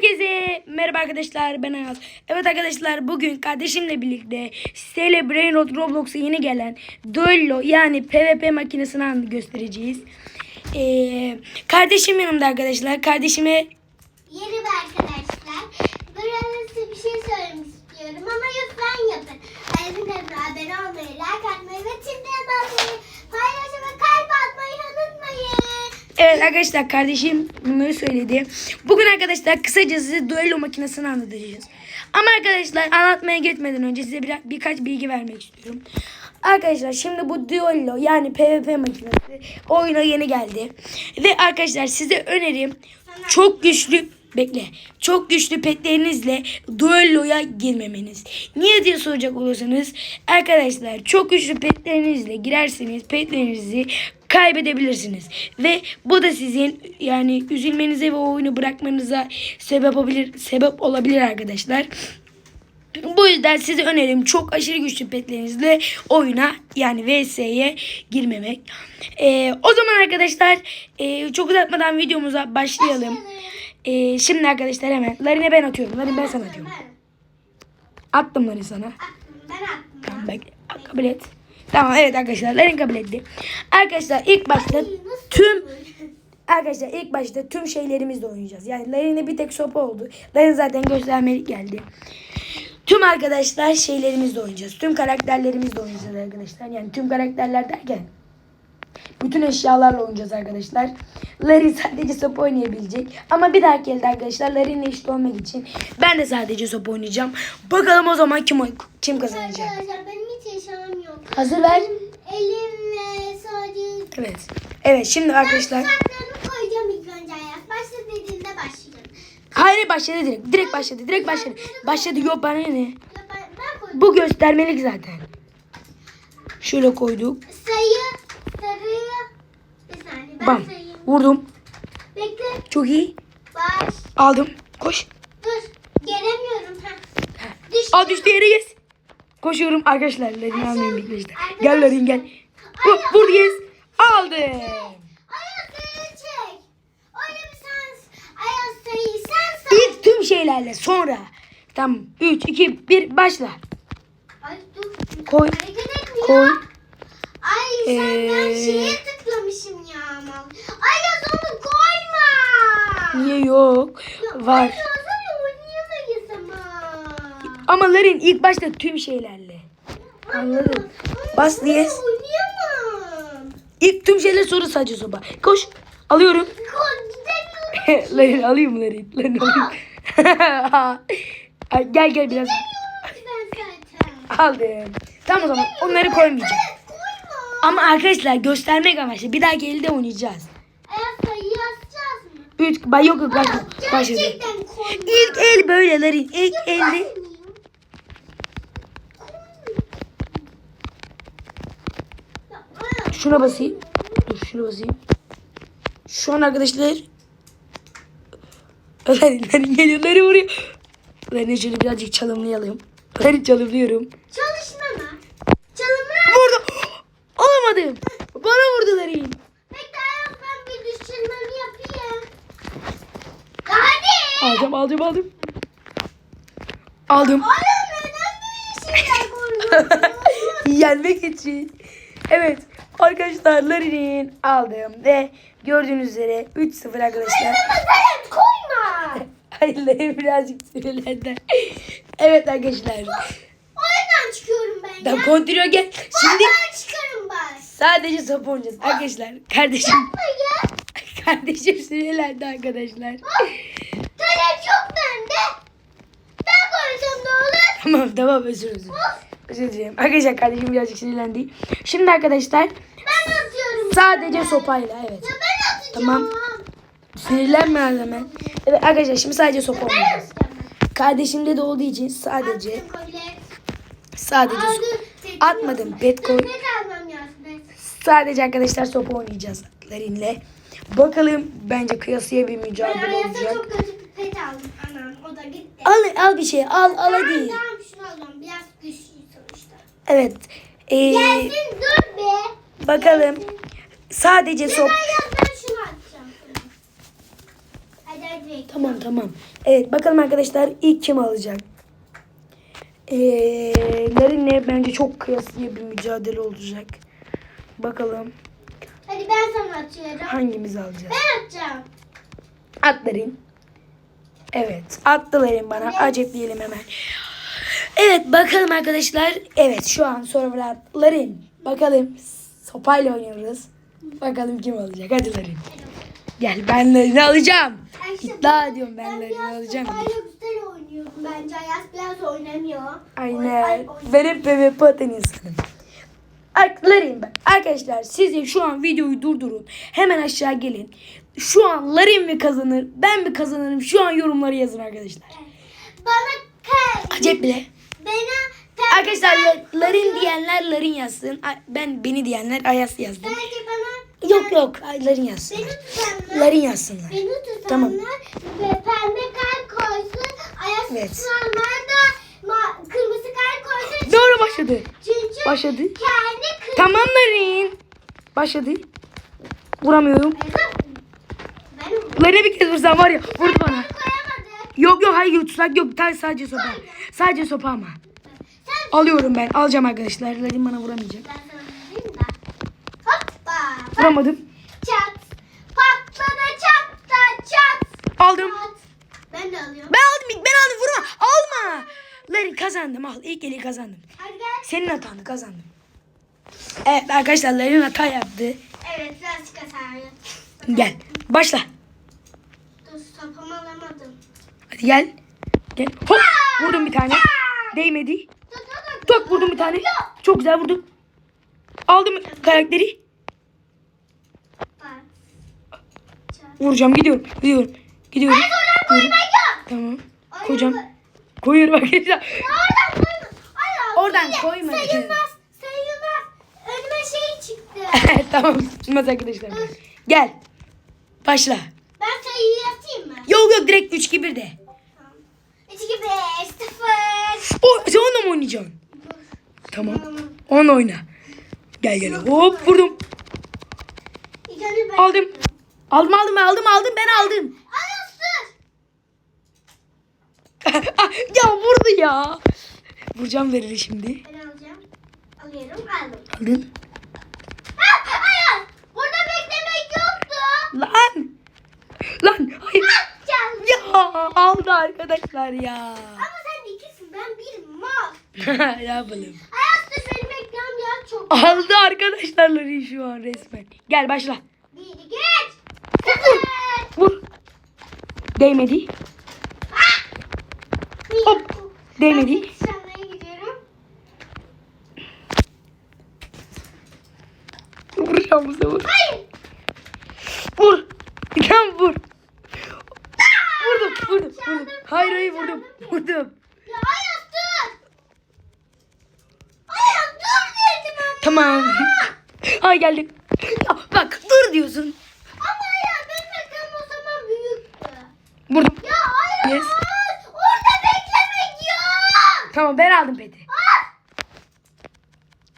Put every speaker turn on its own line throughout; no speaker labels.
Herkese merhaba arkadaşlar ben Ayaz. Evet arkadaşlar bugün kardeşimle birlikte Stele Brainrot Roblox'a yeni gelen Duello yani PvP makinesini göstereceğiz. Ee, kardeşim yanımda arkadaşlar. Kardeşime
bir arkadaşlar. Burası bir şey söylemek istiyorum ama lütfen yapın. Ayrıca abone olmayı, like atmayı ve çiftliğe basmayı, paylaşmayı ve kalp atmayı unutmayın.
Evet arkadaşlar kardeşim bunları söyledi. Bugün arkadaşlar kısaca size duello makinesini anlatacağız. Ama arkadaşlar anlatmaya geçmeden önce size bir, birkaç bilgi vermek istiyorum. Arkadaşlar şimdi bu duello yani PvP makinesi oyuna yeni geldi. Ve arkadaşlar size önerim çok güçlü bekle. Çok güçlü petlerinizle duelloya girmemeniz. Niye diye soracak olursanız arkadaşlar çok güçlü petlerinizle girerseniz petlerinizi kaybedebilirsiniz. Ve bu da sizin yani üzülmenize ve o oyunu bırakmanıza sebep olabilir sebep olabilir arkadaşlar. Bu yüzden size önerim çok aşırı güçlü petlerinizle oyuna yani VS'ye girmemek. Ee, o zaman arkadaşlar e, çok uzatmadan videomuza başlayalım. Ee, şimdi arkadaşlar hemen Larine ben atıyorum. Larine ben sana atıyorum. Attım Larine sana.
ben attım.
Tamam. Kabul et. Tamam evet arkadaşlar Larine kabul etti. Arkadaşlar ilk başta tüm Arkadaşlar ilk başta tüm şeylerimizle oynayacağız. Yani Larin'e bir tek sopa oldu. Larin zaten göstermelik geldi. Tüm arkadaşlar şeylerimizle oynayacağız. Tüm karakterlerimizle oynayacağız arkadaşlar. Yani tüm karakterler derken bütün eşyalarla oynayacağız arkadaşlar. Larin sadece sopa oynayabilecek. Ama bir dahaki elde arkadaşlar Larin'le eşit olmak için ben de sadece sopa oynayacağım. Bakalım o zaman kim kim kazanacak.
Arkadaşlar benim yok.
Hazır ver.
Elimle sadece...
Evet. Evet şimdi arkadaşlar.
Saklarını koyacağım ilk önce ayak. Başla dediğinde başlayacağım.
Hayır başladı direkt. Direkt başladı. Direkt başladı. Başladı yok bana ne?
Ben, ben.
Bu göstermelik zaten. Şöyle koyduk.
Sayı, sarıyı... Bir saniye ben
Bam.
sayayım.
Vurdum.
Bekle.
Çok iyi.
Baş.
Aldım. Koş.
Dur. Gelemiyorum. Ha. Düştü.
Aa düştü yere yes. Koşuyorum arkadaşlar. Larin almayayım ilk başta. Gel Larin gel.
Ay,
Vur, vur yes. Aldım. İlk tüm şeylerle sonra. Tamam. 3, 2, 1 başla.
Ay dur.
Koy. Koy.
Ay sen ben
Ee,
şeye tıklamışım ya ama. Ayaz onu koyma.
Niye yok? Var.
Oynayamayız ama.
Ama Larin ilk başta tüm şeylerle. Anladım. Bas
diye.
İlk tüm şeyler sonra sadece soba. Koş. Alıyorum. Larin alayım mı Larin? Larin alayım. Ay, gel gel biraz. Aldım. Tamam o zaman onları koymayacağım. Ama arkadaşlar göstermek amaçlı bir dahaki elde oynayacağız. Üç, bay yok yok başladı. İlk el böyle Larin. İlk elde. Şuna basayım. Dur şuna basayım. Şu an arkadaşlar. Larin, Larin geliyor. Larin vuruyor. Larin'i şöyle birazcık çalımlayalım. Larin çalımlıyorum.
Çalışma mı? Çalımlar.
Vurdu. Alamadım. Bana vurdu Larin.
Bekle ben bir düşürmemi yapayım. Hadi.
Alacağım alacağım aldım. Aldım.
Ayaz neden böyle şeyler koyuyorsun?
Yenmek için. Evet. Arkadaşlar Larin'in aldım ve gördüğünüz üzere 3-0 arkadaşlar.
Sen koyma.
Hayır birazcık sinirlendi. Evet arkadaşlar.
Oyundan çıkıyorum ben
Tamam
ya.
kontrol gel. Şimdi
Oyundan çıkarım ben.
sadece top oynayacağız arkadaşlar. Kardeşim
Yapma ya.
kardeşim sinirlendi arkadaşlar.
Talep yok bende. Ben koysam ne olur?
Tamam tamam özür dilerim. Özür dilerim. Arkadaşlar kardeşim birazcık sinirlendi. Şimdi arkadaşlar
Ben atıyorum.
sadece sopayla evet.
Ya ben atacağım.
Tamam. Sinirlenme her zaman. Evet arkadaşlar şimdi sadece sopa
Ben
oynayacağız.
atacağım.
Kardeşimde de olduğu için sadece sadece sopa. Atmadım, bet koy.
Dur, bet almam lazım. bet.
Sadece arkadaşlar sopa oynayacağız Larin'le. Bakalım bence kıyasıya bir
Ben
mücadele
Ayaz'a
olacak.
çok kötü bir pet aldım. Anam o da gitti.
Al al bir şey al al
Tamam,
hadi.
Tamam şunu alalım. Biraz güçlü sonuçta.
Evet. Ee,
Gelsin dur be.
bakalım. Sadece
Ya
sop. Tamam tamam. Evet bakalım arkadaşlar ilk kim alacak? Ee, Larin'le bence çok kıyasıya bir mücadele olacak. Bakalım
Hadi ben sana atıyorum.
hangimiz alacağız?
Ben atacağım.
At Larin. Evet attı Larin bana. Acetleyelim hemen. Evet bakalım arkadaşlar. Evet şu an sonra Larin. Bakalım sopayla oynuyoruz. Bakalım kim alacak. Hadi Larin. Gel ben Larin'i alacağım. İddia ediyorum ben
Ben
Larin'i alacağım.
sopayla güzel oynuyorum bence. Ayaz biraz oynamıyor. Oy-
Aynen. Ben hep PvP atan insanım. Larin. Arkadaşlar siz de şu an videoyu durdurun. Hemen aşağı gelin. Şu an Larin mi kazanır? Ben mi kazanırım? Şu an yorumları yazın arkadaşlar.
Bana kay.
Acep bile. Arkadaşlar La- Larin diyenler Larin yazsın. Ben beni diyenler Ayas yazdım.
Bence bana
Yok yok Larin yazsın. Larin yazsınlar.
Beni tutanlar
Tamam.
pembe kalp koysun. Ayaz
Evet.
tutanlar da ma- kırmızı kalp koysun.
Doğru başladı.
Çünkü
Başladı.
kendi kırmızı.
Tamam Larin. Başladı. Vuramıyorum.
Ben
Larin'e bir kez vursam var ya vurdu bana. Yok yok hayır tutsak yok. Sadece sopa. Sadece sopa ama. Alıyorum ben. Alacağım arkadaşlar. Larin bana vuramayacak.
ben sana vereyim de. Hoppa.
Vuramadım.
Çat. Patladı çat da çat.
Aldım.
Çat. Ben de alıyorum.
Ben aldım. ilk Ben aldım. Vurma. Alma. Larin kazandım. Al. İlk eli kazandım.
Hadi gel.
Senin hatanı kazandım. Evet arkadaşlar Larin hata yaptı.
Evet birazcık hasarlı.
Gel. Başla.
Dur alamadım.
Hadi gel. Gel. Hop. Vurdum bir tane. Değmedi. Tok vurdum bir tane. Çok güzel vurdum. Aldım karakteri. Vuracağım. Gidiyorum. Gidiyorum. Gidiyorum.
Yok.
Tamam.
Koy-
Koyuyorum arkadaşlar.
Oradan koyma.
Oradan
sayı-
koyma.
Sayılmaz. Sayılmaz. Önüme şey çıktı.
tamam. Tutmaz arkadaşlar. Gel. Başla.
ben sayıyı yazayım mı?
Yok yok direkt 3 2 1 de.
3, 2, 5, 0.
O, sen onunla mı oynayacaksın? Tamam. Onunla oyna. Gel gel. Hop vurdum. Aldım. Aldım aldım aldım aldım ben aldım. Ya vurdu ya. Vuracağım verir şimdi.
Ben alacağım. Alıyorum. Aldım.
Aldın.
Ha, Ayaz. Burada beklemek yoktu.
Lan. Lan. Hayır.
Can.
Ya aldı arkadaşlar ya.
Ama sen ikisin. Ben bir mal.
ne yapalım?
Ayaz da seni bekliyorum ya çok.
Aldı arkadaşlarları şu an resmen. Gel başla.
Bir, üç. Sıfır.
Vur. Değmedi. Hop. Değmedi. Vuracağım bu sefer.
Hayır.
Vur. Gel vur. Vurdum, vurdum, vurdum. Hayır, hayır vurdum. Vurdum.
Ya Ayaz dur. Ayaz dur dedim ama.
Tamam. Ay geldim. Ya bak dur diyorsun.
Ama Ayaz benim ekranım o zaman büyüktü.
Vurdum.
Ya Ayaz.
Yes.
Orada beklemek yok.
Tamam ben aldım peti.
Ah.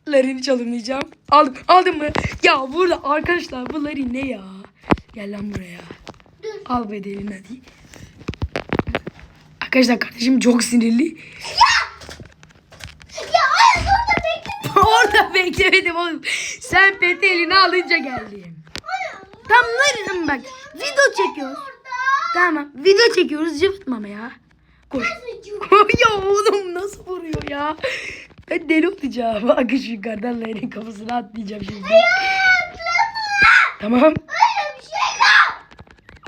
Larin'i çalımlayacağım. Aldım. Aldın mı? Ya burada arkadaşlar bu Larin ne ya? Gel lan buraya.
Dur.
Al bedelini hadi. Arkadaşlar kardeşim çok sinirli.
Ya Ayaz orada
Orada beklemedim oğlum. Sen peti eline alınca geldim. Tam Larin'im bak. Video çekiyoruz. Tamam. Video çekiyoruz. Cıvıtmama ya. Koş. Ya oğlum nasıl vuruyor ya? Ben deli olacağım. Şu yukarıdan Larin'in kafasına atlayacağım şimdi. Tamam.
Şey.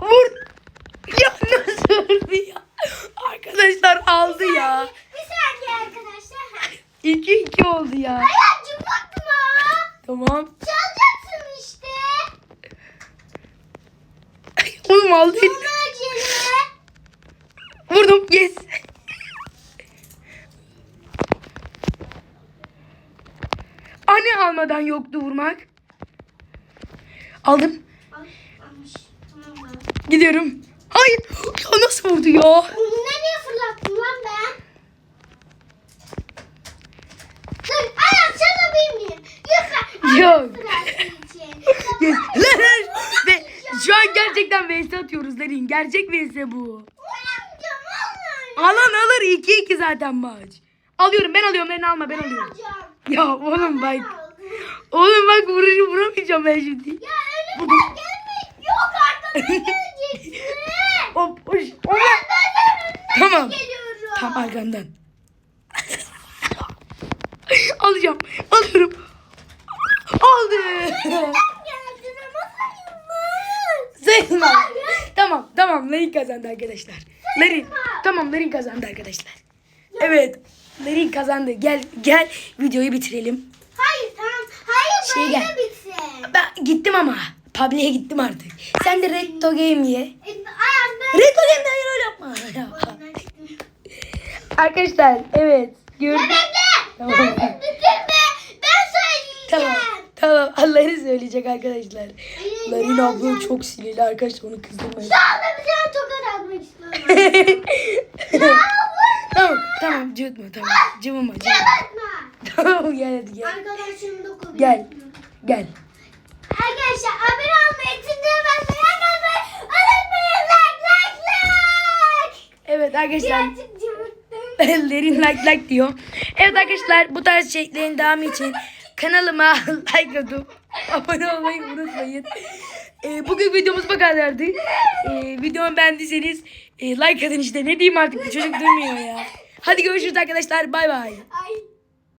Vur. Ya nasıl vurdu ya? Arkadaşlar aldı ya.
Bir saniye arkadaşlar.
2-2 oldu ya.
Cıvıtma.
Tamam.
Çalacaksın işte.
Oğlum aldı elini. Vurdum. Yes. Anne almadan yoktu vurmak. Aldım.
Almış. Tamam?
Gidiyorum. Hayır. Ya nasıl vurdu ya?
Bunu nereye fırlattım lan ben? Dur Ayaz çalabilir miyim? Lütfen.
Yok.
Sırası için.
Yes. Lan, lan. Ve Şu an gerçekten vs atıyoruz Lerin. Gerçek vs bu. Alan alır 2-2 zaten maç. Alıyorum ben alıyorum Lerin alma ben alıyorum.
Alacağım.
Ya oğlum bak. Oğlum bak vurucu vuramayacağım ben şimdi.
Ya önümden gelme. Yok arkadan geleceksin.
Hop hoş.
Ben önünden
Tamam.
geliyorum.
Tam arkandan. Alacağım. Alıyorum. Aldı.
Geldin ama sayılmaz.
Sayılmaz.
Hayır.
Tamam tamam Lerin kazandı arkadaşlar. Lerin. Tamam Lerin kazandı arkadaşlar. Evet. Lerin kazandı. Gel gel videoyu bitirelim.
Hayır tamam. Hayır
Şey
böyle
gel.
bitsin.
Ben gittim ama. Publi'ye gittim artık. Sen de Recto Game ye.
E.
Recto Game'de hayır öyle yapma. Ya. Arkadaşlar evet. Gördüm.
Bekle.
Tamam.
Ben bitirme. Ben söyleyeceğim.
Tamam. Tamam. Allah'ını söyleyecek arkadaşlar. Larin abla çok sinirli arkadaşlar onu kızdırmayın.
Şu anda bir tane tokat atmak istiyorum.
tamam tamam cıvıtma tamam. Cıvıma cıvıma.
vurma.
Tamam gel hadi gel.
Arkadaşlarımı da koruyorum.
Gel. Gel.
Arkadaşlar abone olmayı, like atmayı unutmayın. Like like like.
Evet arkadaşlar.
Birazcık
like like diyor. Evet arkadaşlar bu tarz içeriklerin devamı için kanalıma like atıp abone olmayı unutmayın. Ee, bugün videomuz bu kadardı. Ee, videomu beğendiyseniz e, like atın işte ne diyeyim artık çocuk durmuyor ya. Hadi görüşürüz arkadaşlar bay bay.
Ay.